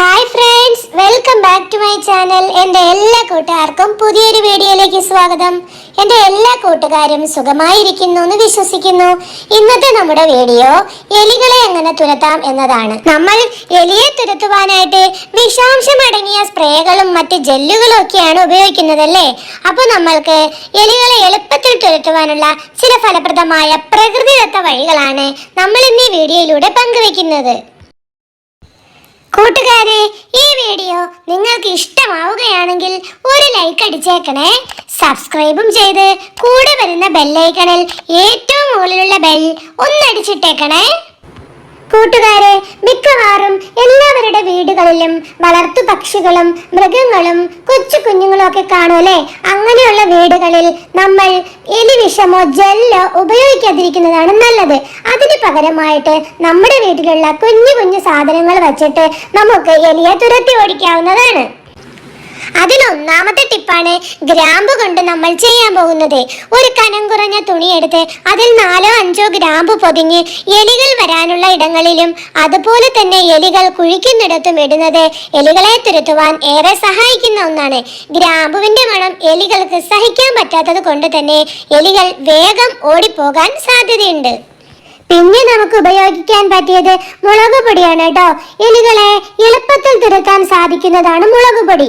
Hi friends welcome back to my channel എന്റെ എല്ലാ കൂട്ടുകാർക്കും പുതിയൊരു വീഡിയോയിലേക്ക് സ്വാഗതം. എന്റെ എല്ലാ കൂട്ടുകാരും സുഖമായിരിക്കുന്നു എന്ന് വിശ്വസിക്കുന്നു. ഇന്നത്തെ നമ്മുടെ വീഡിയോ എലികളെ എങ്ങനെ തുരത്താം എന്നതാണ്. നമ്മൾ എലിയെ തുരത്തുവാനായിട്ട് വിഷാംശം അടങ്ങിയ സ്പ്രേകളും മറ്റ് ജെല്ലുകളും ഒക്കെയാണ് ഉപയോഗിക്കുന്നതല്ലേ? അപ്പോൾ നമ്മൾക്ക് എലികളെ എളുപ്പത്തിൽ തുരത്തുവാനുള്ള ചില ഫലപ്രദമായ പ്രകൃതിദത്ത വഴികളാണ് നമ്മൾ ഇന്ന് ഈ വീഡിയോയിലൂടെ പങ്കുവെക്കുന്നത് കൂട്ടുകാരെ ഈ വീഡിയോ നിങ്ങൾക്ക് ഇഷ്ടമാവുകയാണെങ്കിൽ ഒരു ലൈക്ക് അടിച്ചേക്കണേ. സബ്സ്ക്രൈബും ചെയ്ത് കൂടെ വരുന്ന ബെല്ലൈക്കണിൽ ഏറ്റവും മുകളിലുള്ള ബെൽ ഒന്നടിച്ചിട്ടേക്കണേ. കൂട്ടുകാരെ മിക്കവാറും എല്ലാവരുടെ വീടുകളിലും വളർത്തു പക്ഷികളും മൃഗങ്ങളും കൊച്ചു കുഞ്ഞുങ്ങളും ഒക്കെ കാണുമല്ലേ അങ്ങനെയുള്ള വീടുകളിൽ നമ്മൾ എലിവിഷമോ ജെല്ലോ ഉപയോഗിക്കാതിരിക്കുന്നതാണ് നല്ലത്. അതിന് പകരമായിട്ട് നമ്മുടെ വീട്ടിലുള്ള കുഞ്ഞു കുഞ്ഞു സാധനങ്ങൾ വച്ചിട്ട് നമുക്ക് എലിയെ തുരത്തി ഓടിക്കാവുന്നതാണ്. അതിലൊന്നാമത്തെ ടിപ്പാണ് ഗ്രാമ്പ് കൊണ്ട് നമ്മൾ ചെയ്യാൻ പോകുന്നത്. ഒരു കനം കുറഞ്ഞ തുണിയെടുത്ത് അതിൽ നാലോ അഞ്ചോ ഗ്രാമ്പ് പൊതിഞ്ഞ് എലികൾ വരാനുള്ള ഇടങ്ങളിലും അതുപോലെ തന്നെ എലികൾ കുഴിക്കുന്നിടത്തും ഇടുന്നത് എലികളെ തുരത്തുവാൻ ഏറെ സഹായിക്കുന്ന ഒന്നാണ്. ഗ്രാമ്പുവിന്റെ മണം എലികൾക്ക് സഹിക്കാൻ പറ്റാത്തത് കൊണ്ട് തന്നെ എലികൾ വേഗം ഓടിപ്പോകാൻ സാധ്യതയുണ്ട്. പിന്നെ നമുക്ക് ഉപയോഗിക്കാൻ പറ്റിയത് മുളക് പൊടിയാണ് കേട്ടോ. എലികളെ എളുപ്പത്തിൽ തുരത്താൻ സാധിക്കുന്നതാണ് മുളക് പൊടി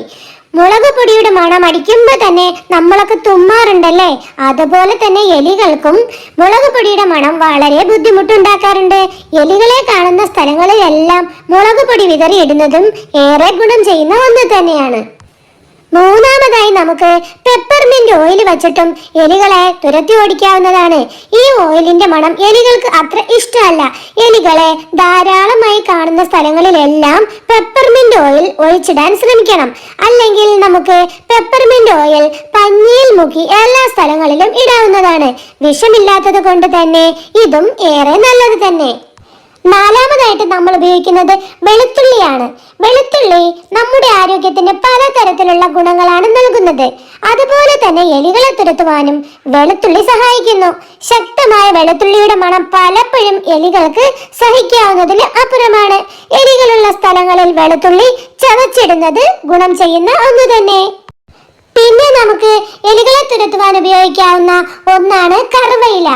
മുളക് പൊടിയുടെ മണം അടിക്കുമ്പോൾ തന്നെ നമ്മളൊക്കെ തുമ്മാറുണ്ടല്ലേ? അതുപോലെ തന്നെ എലികൾക്കും മുളക് പൊടിയുടെ മണം വളരെ ബുദ്ധിമുട്ടുണ്ടാക്കാറുണ്ട്. എലികളെ കാണുന്ന സ്ഥലങ്ങളിലെല്ലാം മുളക് പൊടി വിതറിയിടുന്നതും ഏറെ ഗുണം ചെയ്യുന്ന ഒന്ന് തന്നെയാണ്. മൂന്നാമതായി നമുക്ക് പെപ്പർമിന്റ് ഓയിൽ വെച്ചിട്ടും എലികളെ തുരത്തി ഓടിക്കാവുന്നതാണ്. ഈ ഓയിലിന്റെ മണം എലികൾക്ക് അത്ര ഇഷ്ടമല്ല. എലികളെ ധാരാളമായി കാണുന്ന സ്ഥലങ്ങളിലെല്ലാം പെപ്പർമിന്റ് ഓയിൽ ഒഴിച്ചിടാൻ ശ്രമിക്കണം. അല്ലെങ്കിൽ നമുക്ക് പെപ്പർമിന്റ് ഓയിൽ പഞ്ഞിയിൽ മുക്കി എല്ലാ സ്ഥലങ്ങളിലും ഇടാവുന്നതാണ്. വിഷമില്ലാത്തത് കൊണ്ട് തന്നെ ഇതും ഏറെ നല്ലത് തന്നെ. നാലാമതായിട്ട് നമ്മൾ ഉപയോഗിക്കുന്നത് വെളുത്തുള്ളിയാണ്. വെളുത്തുള്ളി നമ്മുടെ ആരോഗ്യത്തിന് പലതരത്തിലുള്ള ഗുണങ്ങളാണ് നൽകുന്നത്. അതുപോലെ തന്നെ എലികളെ തുരത്തുവാനും വെളുത്തുള്ളി സഹായിക്കുന്നു. ശക്തമായ വെളുത്തുള്ളിയുടെ മണം പലപ്പോഴും എലികൾക്ക് സഹിക്കാവുന്നതിൽ അപ്പുറമാണ്. എലികളുള്ള സ്ഥലങ്ങളിൽ വെളുത്തുള്ളി ചതച്ചിടുന്നത് ഗുണം ചെയ്യുന്ന ഒന്ന് തന്നെ. പിന്നെ നമുക്ക് എലികളെ തുരത്തുവാൻ ഉപയോഗിക്കാവുന്ന ഒന്നാണ് കറുവയില.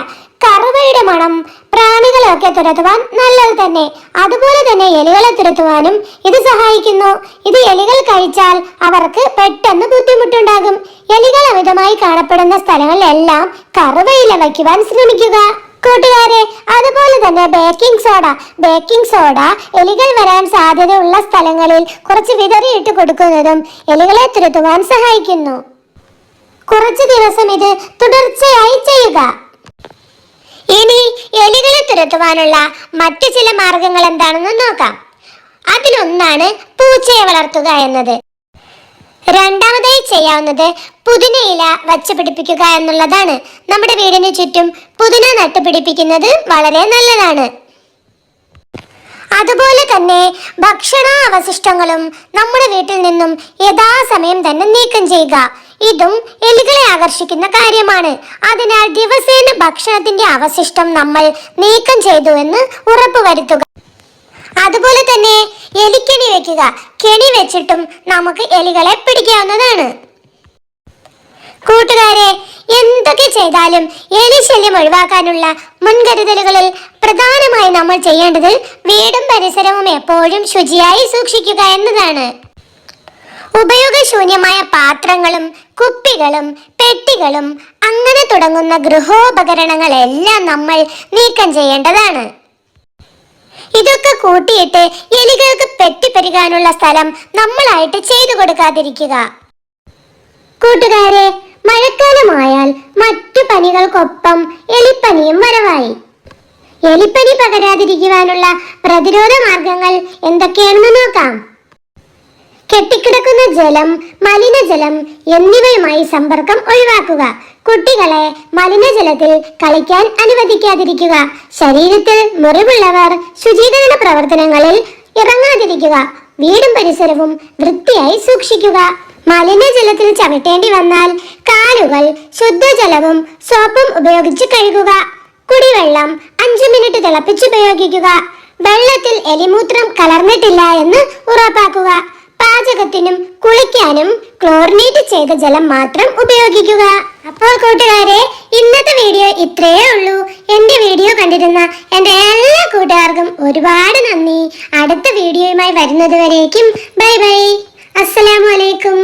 കറുവയുടെ മണം പ്രാണികളെയൊക്കെ തുരത്തുവാൻ നല്ലത് തന്നെ. അതുപോലെ തന്നെ എലികളെ തുരത്തുവാനും ഇത് സഹായിക്കുന്നു. ഇത് എലികൾ കഴിച്ചാൽ അവർക്ക് പെട്ടെന്ന് ബുദ്ധിമുട്ടുണ്ടാകും. എലികൾ അമിതമായി കാണപ്പെടുന്ന സ്ഥലങ്ങളിലെല്ലാം കറുവയില വയ്ക്കുവാൻ ശ്രമിക്കുക. കൂട്ടുകാരെ അതുപോലെ തന്നെ ബേക്കിംഗ് സോഡ ബേക്കിംഗ് സോഡ എലികൾ വരാൻ സാധ്യതയുള്ള സ്ഥലങ്ങളിൽ കുറച്ച് വിതറിയിട്ട് കൊടുക്കുന്നതും എലികളെ തുരത്തുവാൻ സഹായിക്കുന്നു. കുറച്ച് ദിവസം ഇത് തുടർച്ചയായി ചെയ്യുക. ഇനി എലികളെ തുരത്തുവാനുള്ള മറ്റു ചില മാർഗങ്ങൾ എന്താണെന്ന് നോക്കാം. അതിലൊന്നാണ് പൂച്ചയെ വളർത്തുക എന്നത്. രണ്ടാമതായി ചെയ്യാവുന്നത് പുതിനയില വച്ച് പിടിപ്പിക്കുക എന്നുള്ളതാണ്. നമ്മുടെ വീടിന് ചുറ്റും പുതിന നട്ടുപിടിപ്പിക്കുന്നത് വളരെ നല്ലതാണ്. അതുപോലെ തന്നെ ഭക്ഷണ അവശിഷ്ടങ്ങളും നമ്മുടെ വീട്ടിൽ നിന്നും യഥാസമയം തന്നെ നീക്കം ചെയ്യുക. ഇതും എലികളെ ആകർഷിക്കുന്ന കാര്യമാണ്. അതിനാൽ ദിവസേന ഭക്ഷണത്തിന്റെ അവശിഷ്ടം നമ്മൾ നീക്കം ചെയ്തു എന്ന് ഉറപ്പുവരുത്തുക അതുപോലെ തന്നെ എലിക്കെണി വെക്കുക. കെണി വെച്ചിട്ടും നമുക്ക് എലികളെ പിടിക്കാവുന്നതാണ്. കൂട്ടുകാരെ എന്തൊക്കെ ചെയ്താലും എലി ശല്യം ഒഴിവാക്കാനുള്ള മുൻകരുതലുകളിൽ പ്രധാനമായി നമ്മൾ ചെയ്യേണ്ടത് വീടും പരിസരവും എപ്പോഴും ശുചിയായി സൂക്ഷിക്കുക എന്നതാണ്. ഉപയോഗശൂന്യമായ പാത്രങ്ങളും കുപ്പികളും പെട്ടികളും അങ്ങനെ തുടങ്ങുന്ന ഗൃഹോപകരണങ്ങളെല്ലാം നമ്മൾ നീക്കം ചെയ്യേണ്ടതാണ്. ഇതൊക്കെ കൂട്ടിയിട്ട് എലികൾക്ക് പെറ്റിപ്പെരുകാനുള്ള സ്ഥലം നമ്മളായിട്ട് ചെയ്തു കൊടുക്കാതിരിക്കുക. കൂട്ടുകാരെ മഴക്കാലമായാൽ മറ്റു പനികൾക്കൊപ്പം എലിപ്പനിയും വരവായി. എലിപ്പനി പകരാതിരിക്കുവാനുള്ള പ്രതിരോധ മാർഗങ്ങൾ എന്തൊക്കെയാണെന്ന് നോക്കാം. കെട്ടിക്കിടക്കുന്ന ജലം മലിനജലം എന്നിവയുമായി സമ്പർക്കം ഒഴിവാക്കുക. കുട്ടികളെ മലിനജലത്തിൽ കളിക്കാൻ അനുവദിക്കാതിരിക്കുക. ശരീരത്തിൽ മുറിവുള്ളവർ ശുചീകരണ പ്രവർത്തനങ്ങളിൽ ഇറങ്ങാതിരിക്കുക. വീടും പരിസരവും വൃത്തിയായി സൂക്ഷിക്കുക. മലിനജലത്തിൽ ചവിട്ടേണ്ടി വന്നാൽ കാലുകൾ ശുദ്ധജലവും സോപ്പും ഉപയോഗിച്ച് കഴുകുക. കുടിവെള്ളം അഞ്ചു മിനിറ്റ് തിളപ്പിച്ചുപയോഗിക്കുക വെള്ളത്തിൽ എലിമൂത്രം കലർന്നിട്ടില്ല എന്ന് ഉറപ്പാക്കുക. പാചകത്തിനും കുളിക്കാനും ക്ലോറിനേറ്റ് ചെയ്ത ജലം മാത്രം ഉപയോഗിക്കുക. അപ്പോൾ കൂട്ടുകാരെ ഇന്നത്തെ വീഡിയോ ഇത്രയേ ഉള്ളൂ. എന്റെ വീഡിയോ കണ്ടിരുന്ന എന്റെ എല്ലാ കൂട്ടുകാർക്കും ഒരുപാട് നന്ദി. അടുത്ത വീഡിയോയുമായി വരുന്നത് വരേക്കും. Bye bye. അസ്സലാമു അലൈക്കും.